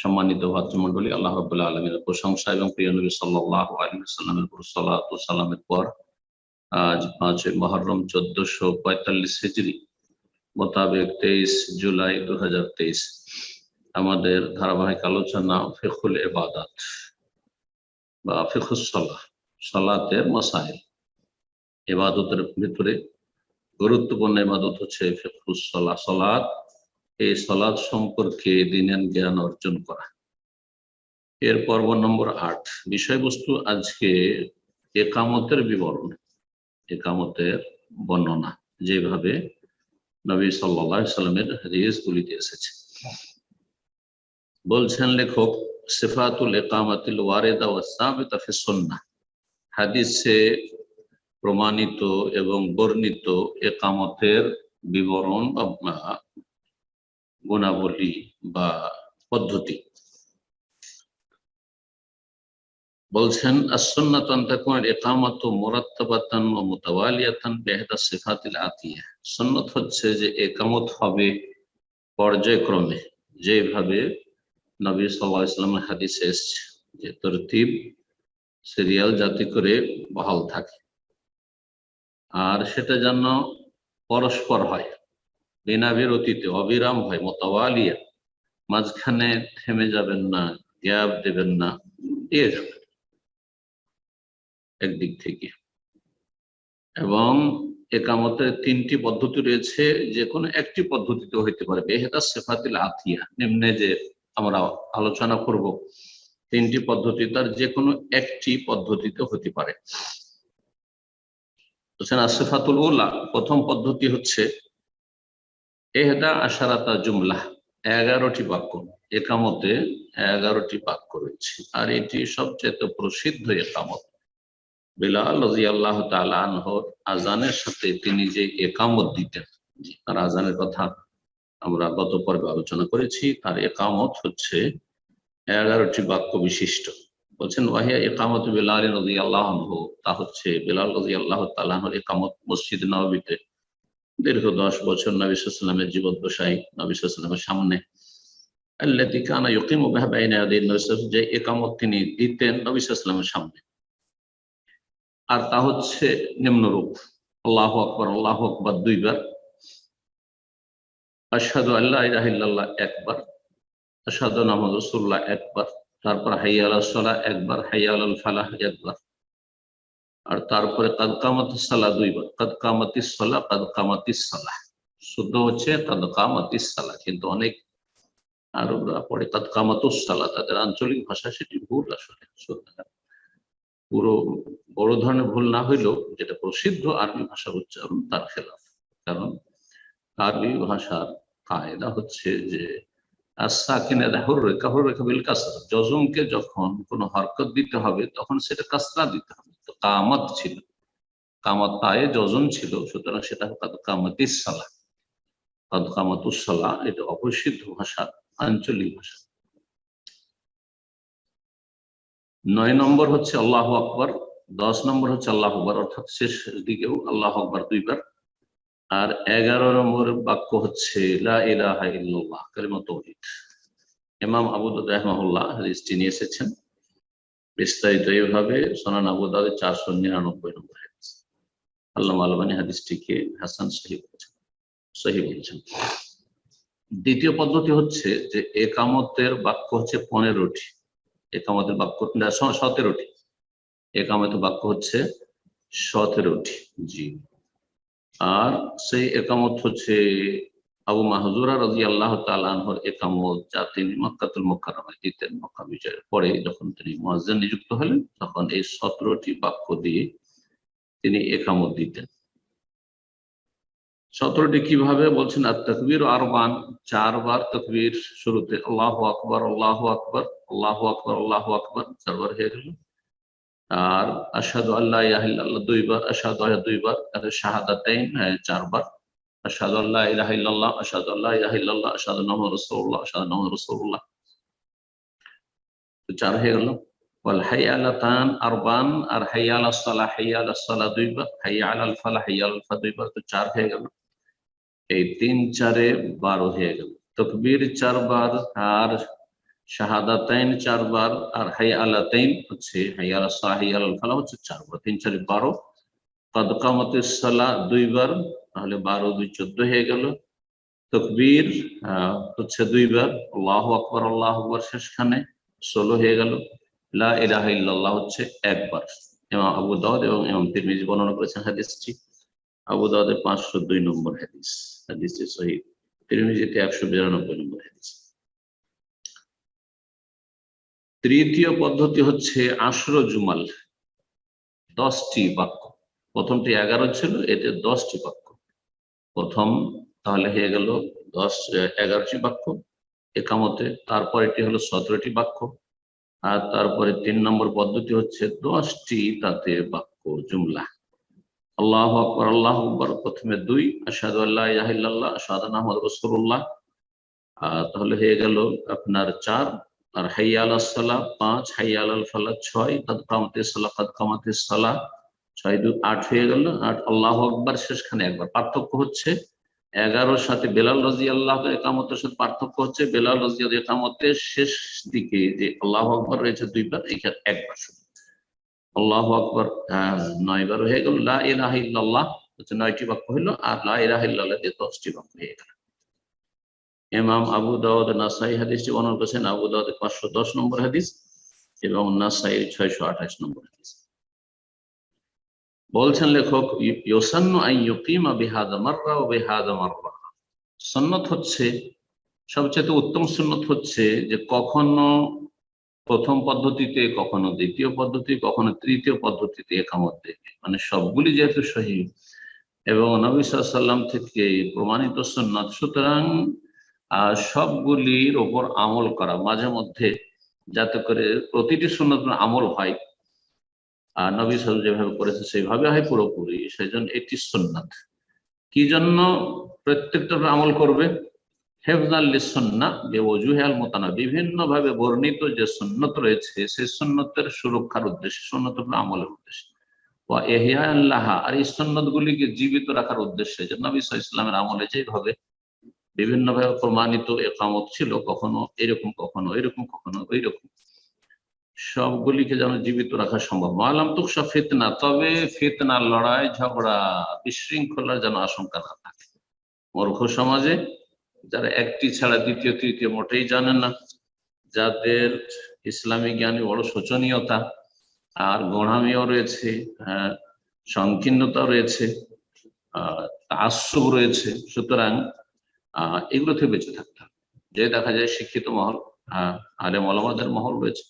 সম্মানিত ভাতৃমণ্ডলী, আল্লাহ রবুল্লাহ আলমীর প্রশংসা এবং প্রিয় নবী সাল্লাহ আলী সাল্লামের পর আজ পাঁচই মহরম চোদ্দশো পঁয়তাল্লিশ হিজড়ি মোতাবেক তেইশ জুলাই দুই হাজার তেইশ। আমাদের ধারাবাহিক আলোচনা ফিখুল এবাদাত বা ফিখুসলাহ সালাতের মাসাইল। এবাদতের ভিতরে গুরুত্বপূর্ণ এবাদত হচ্ছে ফিখুসলাহ সালাত এই সলাদ সম্পর্কে দিনের জ্ঞান অর্জন করা। এর পর্ব নম্বর আট। বিষয়বস্তু আজকে একামতের বিবরণ, একামতের বর্ণনা, যেভাবে নবী সাল্লা সাল্লামের হাদিস গুলিতে এসেছে। বলছেন লেখক, সিফাতুল একামাতিল ওয়ারেদা ওয়াসাবিতা ফি হাদিসে প্রমাণিত এবং বর্ণিত একামতের বিবরণ বা গুণাবলী বা পদ্ধতি। বলছেন হচ্ছে যে হবে পর্যায়ক্রমে। যেভাবে নবী সাল্লাল্লাহু আলাইহি সাল্লামের হাদিসে এসেছে যে তরতিব সিরিয়াল জাতি করে বহাল থাকে। আর সেটা যেন পরস্পর হয়। বিনা বিরতিতে অবিরাম হয় মোতাওয়ালিয়া। মাঝখানে থেমে যাবেন না, গ্যাপ দেবেন না দিয়ে যাবেন। একদিক থেকে। এবং একামতের তিনটি পদ্ধতি রয়েছে যে কোনো একটি পদ্ধতিতে হইতে পারে। বেহেদা সেফাতিল আতিয়া, নিম্নে যে আমরা আলোচনা করব, তিনটি পদ্ধতি তার যে কোনো একটি পদ্ধতিতে হতে পারে। আসেফাতুল ওলা প্রথম পদ্ধতি হচ্ছে এহদা আশারাতা জুমলা, এগারোটি বাক্য। একামতে এগারোটি বাক্য রয়েছে। আর এটি সবচেয়ে প্রসিদ্ধ একামত। বিলাল আল্লাহ তালহর আজানের সাথে তিনি যে একামত দিতেন, তার আজানের কথা আমরা গত পর্বে আলোচনা করেছি, তার একামত হচ্ছে এগারোটি বাক্য বিশিষ্ট। বলছেন, ওয়াহিয়া একামত বিলাল রাজি আল্লাহ তা হচ্ছে বিলাল রাজি আল্লাহ তালাহর একামত মসজিদ নবীতে দীর্ঘ দশ বছর নবী সাল্লামের জীবদ্দশাই নবী সাল্লামের সামনে। যে একামত তিনি দিতেন নবী সাল্লামের সামনে। আর তা হচ্ছে নিম্নরূপ। আল্লাহ আকবর আল্লাহ আকবর দুইবার। আসাদু আল্লাহ একবার। আসাদু রসুল্লাহ একবার। তারপর হাইয়া আল্লাহ একবার, হাইয়া আল ফালাহ একবার। আর তারপরে কাদকামাতি সালা দুইবার কাদকামাতি সালা কাদকামাতি সালা। শুদ্ধ হচ্ছে কাদকামাতি সালা। কিন্তু অনেক আরবরা পড়ে কাদকামাতুস সালা। তাদের আঞ্চলিক ভাষা সেটি ভুল আসলে পুরো বড় ধরনের ভুল না হইলেও যেটা প্রসিদ্ধ আরবি ভাষা উচ্চারণ তার খেলাফ। কারণ আরবি ভাষার কায়দা হচ্ছে যে জজমকে যখন কোনো হরকত দিতে হবে, তখন সেটা কাসরা দিতে হবে। কামাত ছিল। কামত পায়ে যজন ছিল, সুতরাং সেটা কামাতিস সালা। কাদ কামাতুসালা এটা অপরিসিদ্ধ ভাষা, আঞ্চলিক ভাষা। নয় নম্বর হচ্ছে আল্লাহ আকবর, দশ নম্বর হচ্ছে আল্লাহ আকবর, অর্থাৎ শেষ দিকেও আল্লাহ আকবর দুইবার। আর এগারো নম্বর বাক্য হচ্ছে ইমাম আবুদ রহমাহুল্লাহ হাদিসটি নিয়ে এসেছেন। বিস্তারিত এইভাবে সোনান আবু দাউদের চারশো নিরানব্বই নম্বর হাদিস। আল্লাহ আলবানী হাদিসটিকে হাসান সহি বলেছেন সহি বলেছেন। দ্বিতীয় পদ্ধতি হচ্ছে যে একামতের বাক্য হচ্ছে পনেরোটি। একামতের বাক্য সতেরোটি। একামতের বাক্য হচ্ছে সতেরোটি, জি। আর সেই একামত হচ্ছে আবু মাহজুরা রাজি আল্লাহ তালহর একামত যা তিনি মক্কাতুল মোকারমায় দিতেন মক্কা বিজয়ের পরে যখন তিনি মহাজান নিযুক্ত হলেন, তখন এই সতেরোটি বাক্য দিয়ে তিনি একামত দিতেন। সতেরোটি কীভাবে বলছেন? আর তকবির আরবান, চারবার তকবির শুরুতে আল্লাহ আকবর আল্লাহ আকবর আল্লাহ আকবর আল্লাহ আকবর, চারবার হয়ে গেল। আর আসাদু আল্লাহ ইলাহিল্লাহ দুইবার আসাদু আল্লাহ দুইবার আর শাহাদাতাইন হ্যাঁ, চারবার আসাদু আল্লাহ ইলাহিল্লাহ আসাদু আল্লাহ ইলাহিল্লাহ আসাদু নহমদ রসুল্লাহ আসাদু নহমদ রসুল্লাহ তো চার হয়ে গেল ওয়াল হাইয়ালাতান আরবান আর হাইয়াল সালাহ হাইয়াল সালাহ দুইবার হাইয়াল আল ফালাহ হাইয়াল ফা দুইবার তো চার হয়ে গেল এই তিন চারে বারো হয়ে গেল। তকবীর চারবার আর শাহাদাতাইন চারবার আর হাই আলাতাইন হচ্ছে হাইয়াল সালাহ হাইয়াল আল ফালাহ হচ্ছে চারবার। তিন চারে বারো কদকামতের সালাহ দুইবার তাহলে বারো দুই চোদ্দ হয়ে গেল। তকবীর হচ্ছে দুইবার। আল্লাহ আকবর আল্লাহ আকবর শেষখানে ষোলো হয়ে গেল। লা ইলাহা ইল্লাল্লাহ হচ্ছে একবার। এবং আবু দাউদ এবং ইমাম তিরমিজি বর্ণনা করেছেন হাদিসটি। আবু দাউদের পাঁচশো দুই নম্বর হাদিস। হাদিসটি সহি। তিরমিজিতে একশো বিরানব্বই নম্বর হাদিস। তৃতীয় পদ্ধতি হচ্ছে আশর জুমাল। দশটি বাক্য। প্রথমটি এগারো ছিল, এতে দশটি বাক্য। প্রথম তাহলে হয়ে গেল দশ, এগারোটি বাক্য একামতে। তারপর এটি হলো সতেরোটি বাক্য। আর তারপরে তিন নম্বর পদ্ধতি হচ্ছে দশটি তাতে বাক্য জুমলা। আল্লাহ আকবর আল্লাহ আকবর। প্রথমে দুই আসাদু আল্লাহ ইয়াহিল্লাহ আসাদ আহমদ রসুল্লাহ তাহলে হয়ে গেল আপনার চার, আর হাইয়াল সালাহ, পাঁচ হাইয়াল আল ফালাহ, ছয় কাদ কামাতে সালাহ, কাদ কামাতে সালাহ। ছয় দু আট হয়ে গেল, আট আল্লাহ আকবর শেষখানে একবার। পার্থক্য হচ্ছে এগারোর সাথে বেলাল রাজি আল্লাহ একামতের সাথে পার্থক্য হচ্ছে বেলাল রাজি একামতের শেষ দিকে যে আল্লাহ আকবর রয়েছে দুইবার এখানে একবার শুধু। আল্লাহ আকবর নয় বার হয়ে গেল, লা ইলাহা হচ্ছে নয়টি বাক্য হইল আর লা ইলাহা দিয়ে দশটি বাক্য হয়ে গেল। ইমাম আবু দাউদ নাসাই হাদিসটি বর্ণনা করেছেন, আবু দাউদ পাঁচশো দশ নম্বর হাদিস এবং নাসাই ছয়শো আঠাশ নম্বর হাদিস। বলছেন লেখক ইউসান্নু আই ইউকিমা বিহাদা মাররা ও বিহাদা মাররা। সুন্নত হচ্ছে সবচেয়ে উত্তম সুন্নত হচ্ছে যে কখনো প্রথম পদ্ধতিতে, কখনো দ্বিতীয় পদ্ধতি, কখনো তৃতীয় পদ্ধতিতে একামত দেবে মানে সবগুলি যেহেতু সহি, এবং নবী সাল্লাম থেকে প্রমাণিত সুন্নত, সুতরাং সবগুলির ওপর আমল করা, মাঝে মধ্যে যাতে করে প্রতিটি সুন্নত আমল হয় নবী সাল যেভাবে করেছে, সেইভাবে হয় পুরোপুরি। সেই জন্য এটি সুন্নাত। কি জন্য প্রত্যেকটা আমল করবে? সন্না বেওজুহাল মোতানা বর্ণিত যে সুন্নত রয়েছে, সেই সুন্নতের সুরক্ষার উদ্দেশ্যে সুন্নত আমলের উদ্দেশ্যে। এহিয়া আর এই সুন্নত গুলিকে জীবিত রাখার উদ্দেশ্যে। যে নবী ইসলামের আমলে যেভাবে বিভিন্ন ভাবে প্রমাণিত একামত ছিল, কখনো এরকম কখনো এরকম, কখনো ওই রকম সবগুলিকে যেন জীবিত রাখা সম্ভব। মালাম তুকসা ফিতনা, তবে ফিতনা, লড়াই, ঝগড়া, বিশৃঙ্খলার যেন আশঙ্কা না থাকে। মূর্খ সমাজে যারা একটি ছাড়া দ্বিতীয়, তৃতীয় মোটেই জানে না, যাদের ইসলামী জ্ঞানে বড় শোচনীয়তা, আর গোড়ামিও রয়েছে হ্যাঁ সংকীর্ণতা রয়েছে আহ রয়েছে। সুতরাং আহ এগুলো থেকে বেঁচে থাকতে হবে। যে দেখা যায় শিক্ষিত মহল আহ আলেম আলমাদের মহল রয়েছে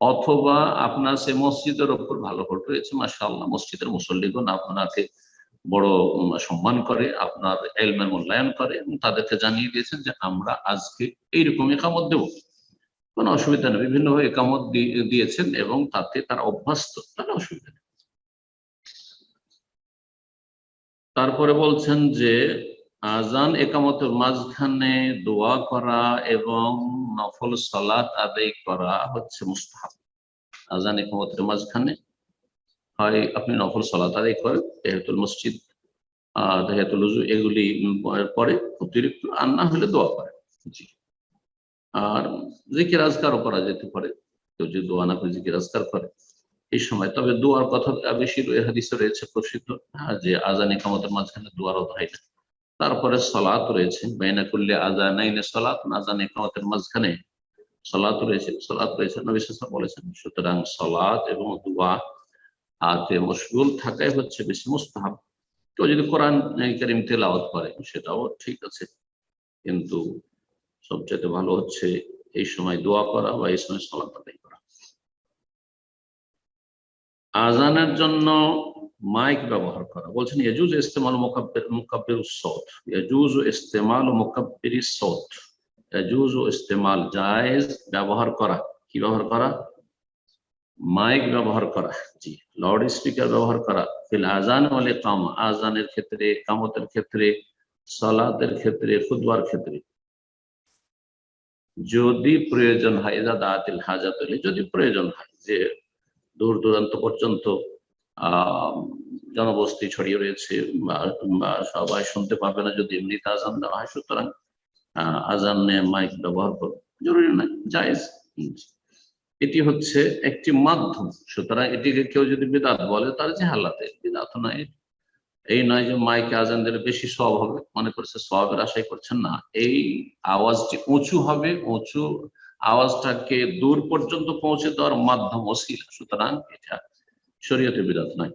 অথবা আপনার সে মসজিদের ওপর ভালো ভোট রয়েছে মাসা আল্লাহ মসজিদের মুসল্লিগণ আপনাকে বড় সম্মান করে, আপনার এলমের মূল্যায়ন করে এবং তাদেরকে জানিয়ে দিয়েছেন যে আমরা আজকে এইরকম একামত দেব। কোনো অসুবিধা নেই। বিভিন্নভাবে একামত দিয়েছেন এবং তাতে তারা অভ্যস্ত, তাহলে অসুবিধা নেই। তারপরে বলছেন যে আজান একামতের মাঝখানে দোয়া করা এবং নফল সালাত আদায় করা হচ্ছে মুস্তাহাব। আজান একামতের মাঝখানে হয়, আপনি নফল সালাত আদায় করেন তেহেতুল মসজিদ আহ এগুলি পরে অতিরিক্ত, আর না হলে দোয়া করে জি। আর জিকির আজকারও করা যেতে পারে, কেউ যদি দোয়া না করে জিকির আজকার করে। এই সময়, তবে দোয়ার কথা বেশি হাদিসে রয়েছে প্রসিদ্ধ যে আজান একামতের মাঝখানে দোয়ারও হয় না তারপরে সলাত রয়েছে। বাইনা করলে আজানাইনে সলাত আজান একামতের মাঝখানে সলাত রয়েছে। সলাত রয়েছে, নবী বলেছেন, সুতরাং সলাত এবং দোয়া হাতে মশগুল থাকাই হচ্ছে বেশি মুস্তাহাব। কেউ যদি কোরআন করিম তেলাওয়াত করে, সেটাও ঠিক আছে। কিন্তু সবচেয়ে ভালো হচ্ছে এই সময় দোয়া করা বা এই সময় সলাত আদায় করা। আজানের জন্য মাইক ব্যবহার করা। বলছেন, ইয়াজুজ ইস্তেমাল মুকাব্বির সৌত ইয়াজুজ ইস্তেমাল মুকাব্বির সৌত ইয়াজুজ ইস্তেমাল জায়েজ ব্যবহার করা। কি ব্যবহার করা? মাইক ব্যবহার করা। জি লাউড স্পিকার ব্যবহার করা। ফিল আজান বলে কাম আজানের ক্ষেত্রে কামতের ক্ষেত্রে, সালাতের ক্ষেত্রে খুদবার ক্ষেত্রে। যদি প্রয়োজন হয় হাজাত যদি প্রয়োজন হয়, যে দূর দূরান্ত পর্যন্ত জনবস্তি ছড়িয়ে রয়েছে সবাই শুনতে পারবে না যদি এমনিতে আজান দেওয়া হয়, সুতরাং আজানে মাইক ব্যবহার করো জরুরি নয়, জায়েজ। এটি হচ্ছে একটি মাধ্যম, সুতরাং এটিকে কেউ যদি বিদাত বলে, তার যে হালাতে বিদাত নয়। এই নয় যে মাইকে আজান দিলে বেশি সব হবে, মনে করছে সবের আশাই করছেন না। এই আওয়াজটি উঁচু হবে, উঁচু আওয়াজটাকে দূর পর্যন্ত পৌঁছে দেওয়ার মাধ্যম অশিল সুতরাং এটা শরীয়তে বিরাট নয়।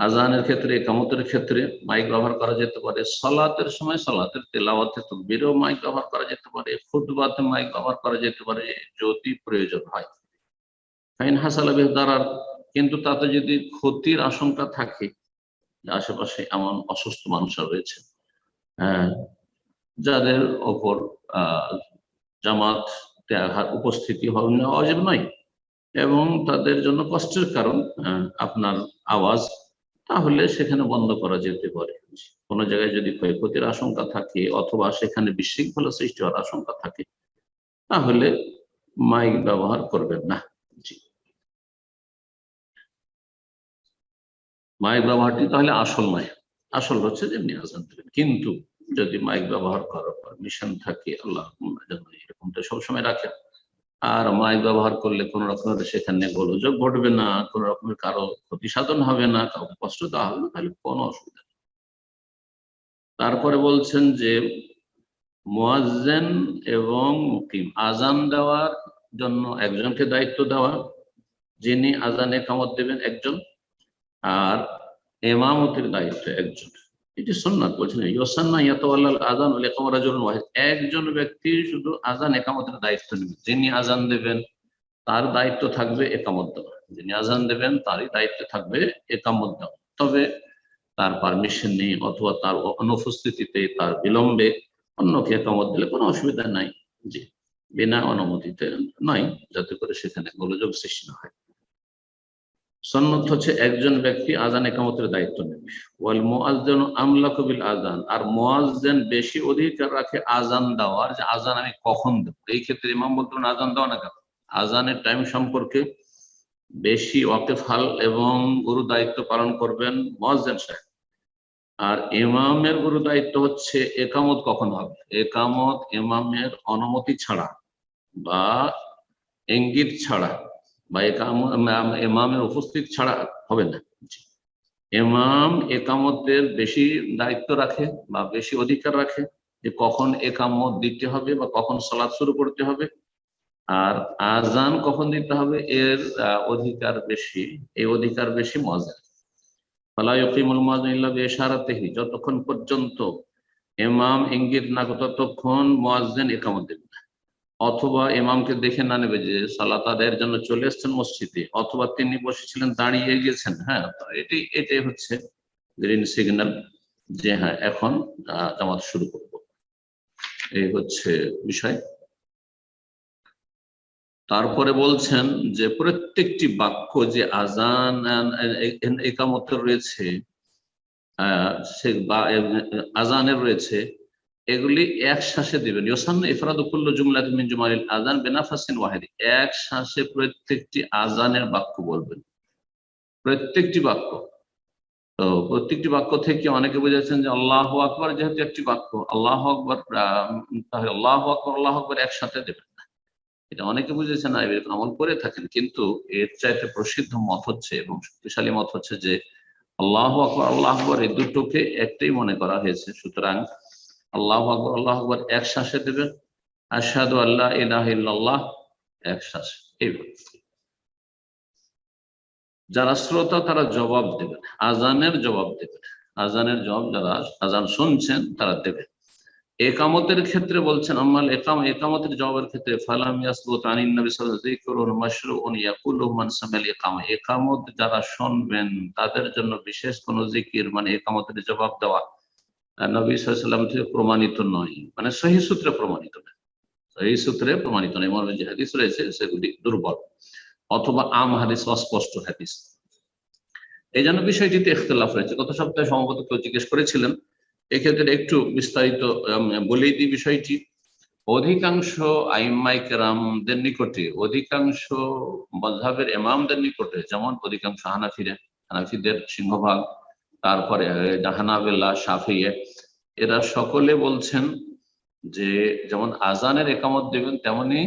আজানের ক্ষেত্রে কামতের ক্ষেত্রে মাইক ব্যবহার করা যেতে পারে। সলাতের সময় সলাতের তেলাওয়াতে তকবিরেও মাইক ব্যবহার করা যেতে পারে। খুতবাতে মাইক ব্যবহার করা যেতে পারে যদি প্রয়োজন হয়। ফাইন হাসালা বেহদারার কিন্তু তাতে যদি ক্ষতির আশঙ্কা থাকে, আশেপাশে এমন অসুস্থ মানুষরা রয়েছে হ্যাঁ যাদের ওপর জামাত উপস্থিতি হবে না অজীব নয়। এবং তাদের জন্য কষ্টের কারণ আপনার আওয়াজ, তাহলে সেখানে বন্ধ করা যেতে পারে। কোনো জায়গায় যদি ক্ষয়ক্ষতির আশঙ্কা থাকে অথবা সেখানে বিশৃঙ্খলা সৃষ্টি হওয়ার আশঙ্কা থাকে, তাহলে মাইক ব্যবহার করবেন না। মাইক ব্যবহারটি তাহলে আসল নয় আসল হচ্ছে যেমনি আজান দেবেন। কিন্তু যদি মাইক ব্যবহার করার পারমিশন থাকে, আল্লাহ যেন এরকমটা সবসময় রাখেন। আর মাইক ব্যবহার করলে কোন রকমের সেখানে গোলযোগ ঘটবে না, কোন রকমের কারও ক্ষতি সাধন হবে না, কাউকে কষ্ট দেওয়া হবে না, তাহলে কোনো অসুবিধা নেই। তারপরে বলছেন যে, মোয়াজ্জেন এবং মুকিম আজান দেওয়ার জন্য একজনকে দায়িত্ব দেওয়া, যিনি আজানে কামত দেবেন একজন, আর এমামতের দায়িত্ব একজন। এটি সন্ন্যাত বলছেন। ইয়সান্না ইয়াতাওয়াল্লাল আজান একজন ব্যক্তি শুধু আজান একামতের দায়িত্ব নেবে। যিনি আজান দেবেন, তার দায়িত্ব থাকবে একামত দেওয়া। যিনি আজান দেবেন, তারই দায়িত্ব থাকবে একামত দেওয়া। তবে তার পারমিশন নেই অথবা তার অনুপস্থিতিতে তার বিলম্বে অন্যকে একামত দিলে কোনো অসুবিধা নাই। জি, বিনা অনুমতিতে নয়, যাতে করে সেখানে গোলযোগ সৃষ্টি না হয়। সন্ন্যত হচ্ছে একজন ব্যক্তি আজান একামতের দায়িত্ব নেবে। ওয়াল মুআজ্জানু আমলা বিল আজান আর মুআজ্জান বেশি অধিকার রাখে আজান দেওয়ার যে আজান আমি কখন দেব? এই ক্ষেত্রে ইমাম বলতেন আজান দেওয়া না কেন? আজানের টাইম সম্পর্কে বেশি ওয়াকেফাল এবং গুরু দায়িত্ব পালন করবেন মুআজ্জান সাহেব। আর ইমামের গুরু দায়িত্ব হচ্ছে একামত কখন হবে? একামত ইমামের অনুমতি ছাড়া বা ইঙ্গিত ছাড়া। বা এমামের উপস্থিত ছাড়া হবে না। এমাম একামতের বেশি দায়িত্ব রাখে বা বেশি অধিকার রাখে যে কখন একামত দিতে হবে বা কখন সালাদ শুরু করতে হবে। আর আজান কখন দিতে হবে এর অধিকার বেশি, এই অধিকার বেশি মজা যতক্ষণ পর্যন্ত এমাম ইঙ্গিত না ততক্ষণ মুয়াজ্জিন একামত দেবে। অথবা ইমামকে দেখে না নেবে যে সালাত আদায়ের জন্য চলে এসেছেন মসজিদে অথবা তিনি বসেছিলেন দাঁড়িয়ে গেছেন হ্যাঁ এটি এটাই হচ্ছে গ্রিন সিগন্যাল যে হ্যাঁ এখন জামাত শুরু করব। এই হচ্ছে বিষয়। তারপরে বলছেন যে প্রত্যেকটি বাক্য যে আজান একামতের রয়েছে আহ, সে বা আজানের রয়েছে এগুলি এক শ্বাসে দিবেন। ইউসান্ন ইফরাদুকুল্ল জুমলাত মিন জুমালিল আজান বেনাফাসিন ওয়াহিদ। এক শ্বাসে প্রত্যেকটি আজানের বাক্য বলবেন। প্রত্যেকটি বাক্য। তো প্রত্যেকটি বাক্য থেকে অনেকে বুঝেছেন যে আল্লাহ আকবর যেহেতু একটি বাক্য, আল্লাহ আকবর তাহলে আল্লাহ আকবর আল্লাহ আকবর একসাথে দেবেন না। এটা অনেকে বুঝেছেন না এরকম আমল করে থাকেন, কিন্তু এর চাইতে প্রসিদ্ধ মত হচ্ছে এবং শক্তিশালী মত হচ্ছে যে আল্লাহ আকবর আল্লাহ আকবর এই দুটোকে একটাই মনে করা হয়েছে। সুতরাং আল্লাহ আকবর আল্লাহ আকবর, এক শ্বাসে দেবেন। আশহাদু আল্লাহ ইলাহ ইল্লাল্লাহ, এক শ্বাসে। এইভাবে। যারা শ্রোতা, তারা জবাব দেবেন। আজানের জবাব দেবেন। আজানের জবাব যারা আজান শুনছেন, তারা দেবেন। একামতের ক্ষেত্রে বলছেন, আম্মাল একাম, একামতের জবাবের ক্ষেত্রে, ফালাম ইয়াসবুত আনিন নবী সাল্লাল্লাহু আলাইহি যিকরুন মাশরুউন ইয়াকুলু মান সামাল একামত যারা শুনবেন, তাদের জন্য বিশেষ কোন জিকির মানে একামতের জবাব দেওয়া নবী সাল্লাম থেকে প্রমাণিত নয়। মানে সহি সূত্রে প্রমাণিত নয় সহি সূত্রে প্রমাণিত নয়। মনে যে হাদিস রয়েছে, সেগুলি দুর্বল অথবা আম হাদিস অস্পষ্ট হাদিস। এই জন্য বিষয়টিতে ইখতলাফ রয়েছে। গত সপ্তাহে সম্ভবত কেউ জিজ্ঞেস করেছিলেন, এক্ষেত্রে একটু বিস্তারিত বলেই দিই বিষয়টি। অধিকাংশ আইম্মাই কেরামদের নিকটে, অধিকাংশ মজহাবের এমামদের নিকটে, যেমন অধিকাংশ হানাফিরা, হানাফিদের সিংহভাগ তারপরে হানাবেল্লা সাফিয়ে এরা সকলে বলছেন যে যেমন আজানের একামত দেবেন তেমনি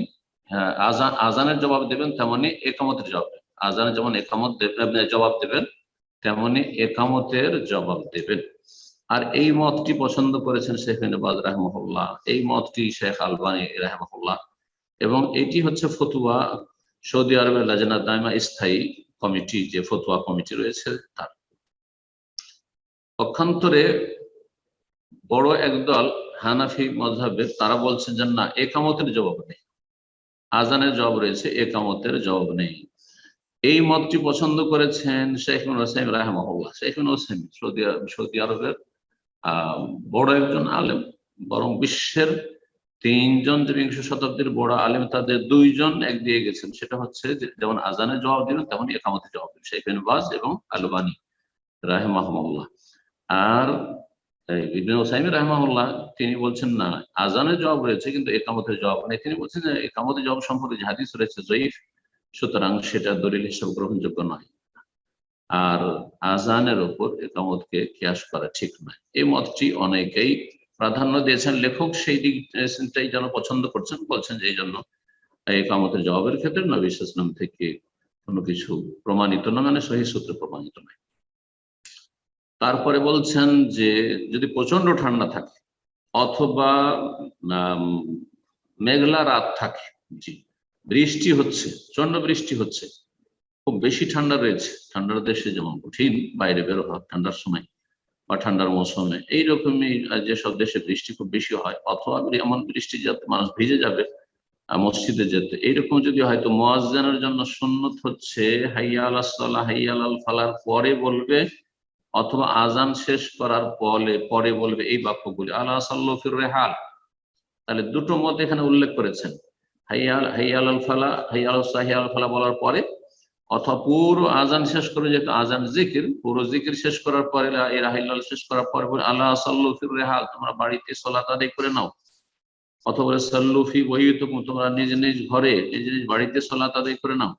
হ্যাঁ, আজান আজানের জবাব দেবেন তেমনি একামতের জবাব আজানের যেমন একামত দেবেন জবাব দেবেন তেমনি একামতের জবাব দেবেন। আর এই মতটি পছন্দ করেছেন শেখ নবাজ রাহমহল্লা এই মতটি শেখ আলবানী রাহমহল্লা এবং এটি হচ্ছে ফতুয়া সৌদি আরবের লাজনা দাইমা স্থায়ী কমিটি যে ফতুয়া কমিটি রয়েছে তার। পক্ষান্তরে বড় একদল হানাফি মজহাবের তারা বলছেন যে, না একামতের জবাব নেই। আজানের জবাব রয়েছে একামতের জবাব নেই। এই মতটি পছন্দ করেছেন শেখ হোসেন রাহমহল্লা শেখ হোসেন সৌদি সৌদি আরবের বড় একজন আলেম, বরং বিশ্বের তিনজন যে বিংশ শতাব্দীর বড় আলেম, তাদের দুইজন এক দিয়ে গেছেন। সেটা হচ্ছে যেমন আজানের জবাব দিবেন তেমন একামতের জবাব দিবেন শেখ বাজ এবং আলবানী রাহেমাহমুল্লাহ আর ইবনে ওসাইমি রাহমাহুল্লাহ তিনি বলছেন, না আজানের জবাব রয়েছে, কিন্তু একামতের জবাব নেই। তিনি বলছেন যে, একামতের জবাব সম্পর্কে যে হাদিস রয়েছে জয়ীফ, সুতরাং সেটা দলিল হিসেবে গ্রহণযোগ্য নয়। আর আজানের ওপর একামতকে কিয়াস করা ঠিক নয়। এই মতটি অনেকেই প্রাধান্য দিয়েছেন। লেখক সেই দিকটাই যেন পছন্দ করছেন, বলছেন যে, এই জন্য একামতের জবাবের ক্ষেত্রে নবী ইসলাম থেকে কোনো কিছু প্রমাণিত না মানে সহি সূত্রে প্রমাণিত নয়। তারপরে বলছেন যে যদি প্রচণ্ড ঠান্ডা থাকে অথবা মেঘলা রাত থাকে, জি, বৃষ্টি হচ্ছে প্রচণ্ড বৃষ্টি হচ্ছে, খুব বেশি ঠান্ডা রয়েছে, ঠান্ডার দেশে যেমন কঠিন, বাইরে বের হওয়া, ঠান্ডার সময় বা ঠান্ডার মৌসুমে, এইরকমই যেসব দেশে বৃষ্টি খুব বেশি হয়, অথবা এমন বৃষ্টি যাতে মানুষ ভিজে যাবে মসজিদে যেতে, এইরকম যদি হয়তো মোয়াজ্জানের জন্য সুন্নত হচ্ছে হাইয়া আল্লাহ হাইয়া আল ফালার পরে বলবে অথবা আজান শেষ করার পরে পরে বলবে এই বাক্যগুলি। আল্লাহ সাল্লফির রেহাল। তাহলে দুটো মত এখানে উল্লেখ করেছেন। হাইয়াল হাইয়াল আল ফালা হাইয়াল সাহিয়াল ফালা বলার পরে, অথবা পুরো আজান শেষ করে যেহেতু আজান জিকির, পুরো জিকির শেষ করার পরে রাহিল্লাল শেষ করার পরে বলে আল্লাহ সাল্লফির রেহাল, তোমরা বাড়িতে সলাত আদায় করে নাও। অথবা সাল্লুফি বই তোমরা নিজ নিজ ঘরে, নিজ নিজ বাড়িতে সলাত আদায় করে নাও।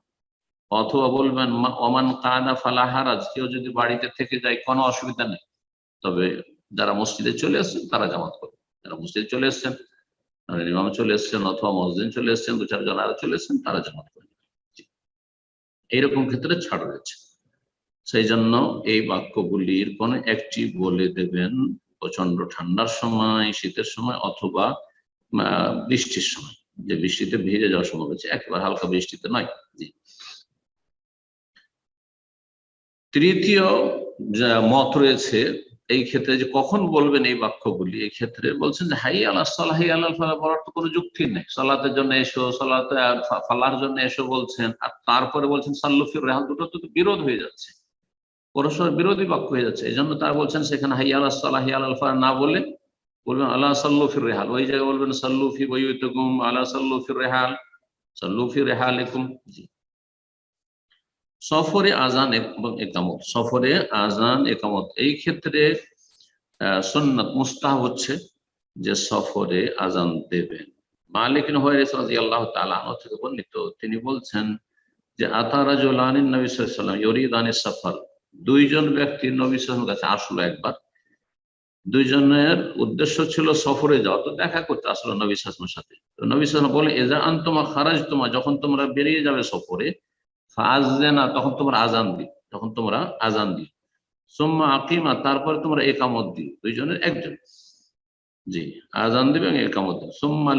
অথবা বলবেন ওমান কাদা ফালা হারাজ কেউ যদি বাড়িতে থেকে যায়, কোনো অসুবিধা নেই। তবে যারা মসজিদে চলে এসছেন, তারা জামাত করবে। যারা মসজিদে চলে এসছেন ইমাম চলে এসছেন, অথবা মসজিদ চলে এসছেন দু চারজন আরও চলে এসছেন, তারা জামাত করবে। এইরকম ক্ষেত্রে ছাড় রয়েছে। সেই জন্য এই বাক্যগুলির কোন একটি বলে দেবেন প্রচণ্ড ঠান্ডার সময়, শীতের সময়, অথবা বৃষ্টির সময়। যে বৃষ্টিতে ভিজে যাওয়ার সময় রয়েছে। একবার হালকা বৃষ্টিতে নয় জি তৃতীয় মত রয়েছে, এই ক্ষেত্রে যে কখন বলবেন এই বাক্যগুলি, এই ক্ষেত্রে বলছেন যে, হাই আল্লাহ সাল্লাহ আল্লাহ ফালাহ বলার তো কোনো যুক্তি নেই। সালাতের জন্য এসো, সালাতে ফালার জন্য এসো বলছেন, আর তারপরে বলছেন সাল্লুফির রেহাল দুটো তো বিরোধ হয়ে যাচ্ছে। পরস্পর বিরোধী বাক্য হয়ে যাচ্ছে। এই জন্য তারা বলছেন সেখানে, হাই আল্লাহ সাল্লাহ আল্লাহ ফালাহ না বলে বলবেন আল্লাহ সাল্লুফির রেহাল ওই জায়গায় বলবেন সাল্লুফি বইতুকুম আল্লাহ সাল্লুফির রেহাল সাল্লুফি রেহালিকুম জি। সফরে আজান এবং একামত সফরে আজান একামত। এই ক্ষেত্রে আহ, সুন্নাত মুস্তাহ হচ্ছে যে সফরে আজান দেবেন। মালিক রাজি আল্লাহ আনহু থেকে বর্ণিত তিনি বলছেন যে আতারাজুলান নবী সাল্লাল্লাহু ইউরিদানি সফর। দুইজন ব্যক্তি নবী সাল্লাল্লাহু কাছে আসলো একবার। দুইজনের উদ্দেশ্য ছিল সফরে যাওয়া। তো দেখা করতে আসলো নবী সাল্লামের সাথে। তো নবী সাল্লাম বলে এজা আন তোমার খারাজ তোমা যখন তোমরা বেরিয়ে যাবে সফরে ফাজনা তখন তোমরা আজান দি তখন তোমরা আজান দি সোম্মা আকিমা, তারপরে তোমরা একামত দি দুইজনের একজন। জি আজান দিবে একামত সোম্মা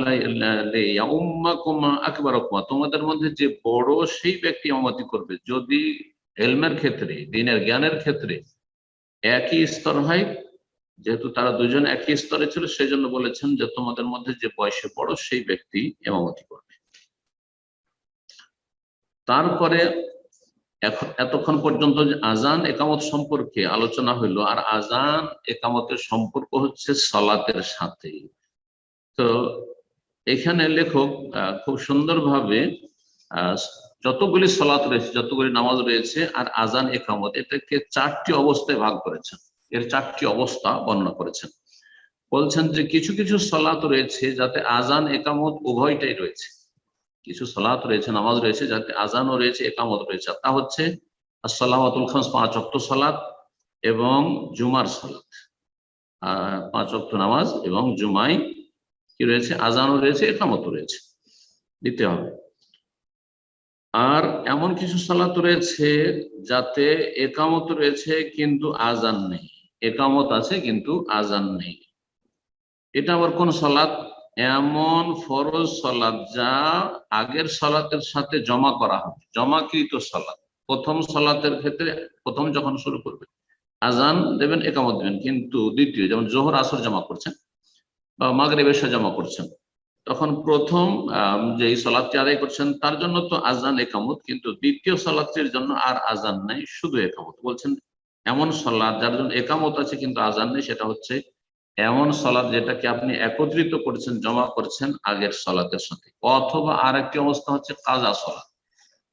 তোমাদের মধ্যে যে বড় সেই ব্যক্তি ইমামতি করবে। যদি এলমের ক্ষেত্রে, দিনের জ্ঞানের ক্ষেত্রে একই স্তর হয়, যেহেতু তারা দুজন একই স্তরে ছিল সেই জন্য বলেছেন যে তোমাদের মধ্যে যে বয়সে বড় সেই ব্যক্তি ইমামতি করবে। তারপরে এতক্ষণ পর্যন্ত যে আজান একামত সম্পর্কে আলোচনা হইল, আর আজান একামতের সম্পর্ক হচ্ছে সলাতের সাথে। তো এখানে লেখক খুব সুন্দরভাবে যতগুলি সলাত রয়েছে, যতগুলি নামাজ রয়েছে আর আজান একামত, এটাকে চারটি অবস্থায় ভাগ করেছেন। এর চারটি অবস্থা বর্ণনা করেছেন। বলছেন যে কিছু কিছু সলাত রয়েছে যাতে আজান একামত উভয়টাই রয়েছে। কিছু সলাত রয়েছে, নামাজ রয়েছে যাতে আজানও রয়েছে, একামত রয়েছে। তা হচ্ছে আসসালামাতুল খামস, পাঁচ অক্ট সলাত এবং জুমার সলাত। পাঁচ অক্ট নামাজ এবং জুমাই কি রয়েছে? আজানও রয়েছে একামত রয়েছে। দিতে হবে। আর এমন কিছু সালাত রয়েছে যাতে একামত রয়েছে কিন্তু আজান নেই। একামত আছে কিন্তু আজান নেই। এটা আবার কোন সলাৎ এমন ফরজ সলাৎ যা আগের সলাতের সাথে জমা করা হবে, জমাকৃত সলাৎ প্রথম সলাতের ক্ষেত্রে, প্রথম যখন শুরু করবে, আজান দেবেন, একামত দেবেন, কিন্তু দ্বিতীয়, যেমন জোহর, আসর জমা করছেন বা মাগরে এসা জমা করছেন, তখন প্রথম যে সলাদটি আদায় করছেন, তার জন্য তো আজান একামত, কিন্তু দ্বিতীয় সলাদটির জন্য আর আজান নেই, শুধু একামত। বলছেন, এমন সলাদ যার জন্য একামত আছে, কিন্তু আজান নেই, সেটা হচ্ছে এমন সলাদ যেটাকে আপনি একত্রিত করছেন, জমা করছেন আগের সলাতের সাথে। অথবা আর একটি অবস্থা হচ্ছে কাজা সলাদ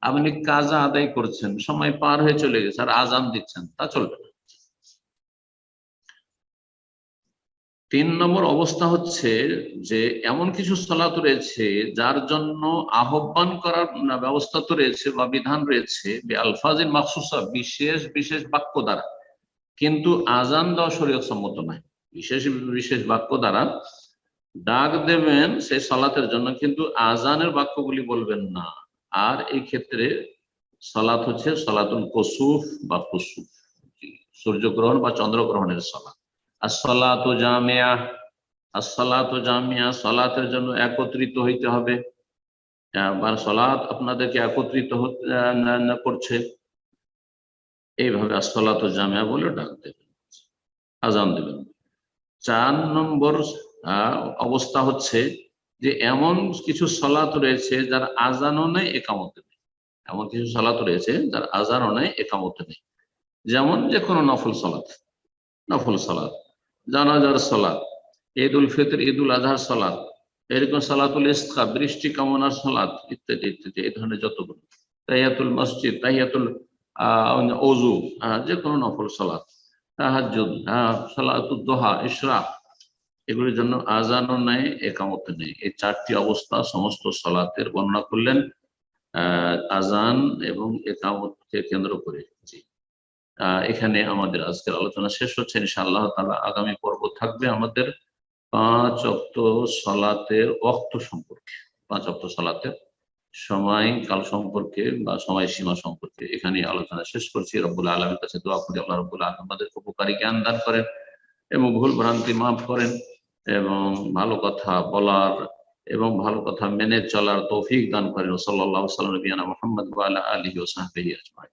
আপনি কাজা আদায় করছেন, সময় পার হয়ে চলে গেছে, আর আজান দিচ্ছেন, তা চলবে না। তিন নম্বর অবস্থা হচ্ছে যে এমন কিছু সলাত রয়েছে যার জন্য আহ্বান করার ব্যবস্থা তো রয়েছে বা বিধান রয়েছে আলফাজিন মাকসুসা বিশেষ বিশেষ বাক্য দ্বারা। কিন্তু আজান দেওয়া শরীয়ত সম্মত নয়। বিশেষ বিশেষ বাক্য দ্বারা ডাক দেবেন সেই সলাতের জন্য, কিন্তু আজানের বাক্যগুলি বলবেন না। আর এই ক্ষেত্রে সলাত হচ্ছে সলাতুল কসুফ বা কুসুফ। সূর্যগ্রহণ বা চন্দ্রগ্রহণের সলাত। আসলাত জামিয়া আসলাত জামিয়া সলাতের জন্য একত্রিত হইতে হবে। বা সলাৎ আপনাদেরকে একত্রিত করছে, এইভাবে আসলাত জামিয়া বলে ডাক দেবেন। আজান দেবেন। চার নম্বর অবস্থা হচ্ছে যে এমন কিছু সলাত রয়েছে যার আজানও নেই, একামত নেই। এমন কিছু সলাত রয়েছে যার আজানও নেই, একামত নেই। যেমন যে কোনো নফল সলাত নফল সলাত, জানাজার সলাত ঈদ উল ফিতর ঈদ উল আজহার সলাত, এরকম সালাতুল ইস্তা বৃষ্টি কামনার সলাত, ইত্যাদি ইত্যাদি, এই ধরনের যতগুলো। তাহিয়াতুল মসজিদ, তাহিয়াতুল আহ অজু যে কোনো নফল সলাত। হ্যাঁ এগুলির জন্য আজানও নেই, একামত নেই। এই চারটি অবস্থা সমস্ত সলাতের বর্ণনা করলেন আজান এবং একামতকে কেন্দ্র করে। জি। এখানে আমাদের আজকের আলোচনা শেষ হচ্ছে। ইনশাআল্লাহ তাআলা আগামী পর্ব থাকবে আমাদের পাঁচ অক্ত সলাতের অক্ত সম্পর্কে, পাঁচ অক্ত সলাতের সময়, কাল সম্পর্কে বা সময় সীমা সম্পর্কে এখানে আলোচনা শেষ করছি। রব্বুল আলমের কাছে দোয়া করি, আল্লাহ রব্বুল আলম আমাদেরকে উপকারী জ্ঞান দান করেন এবং ভুল ভ্রান্তি মাফ করেন এবং ভালো কথা বলার এবং ভালো কথা মেনে চলার তৌফিক দান করেন। সাল্লাহ সাল্লাম মোহাম্মদ আলী ও আজমাইন।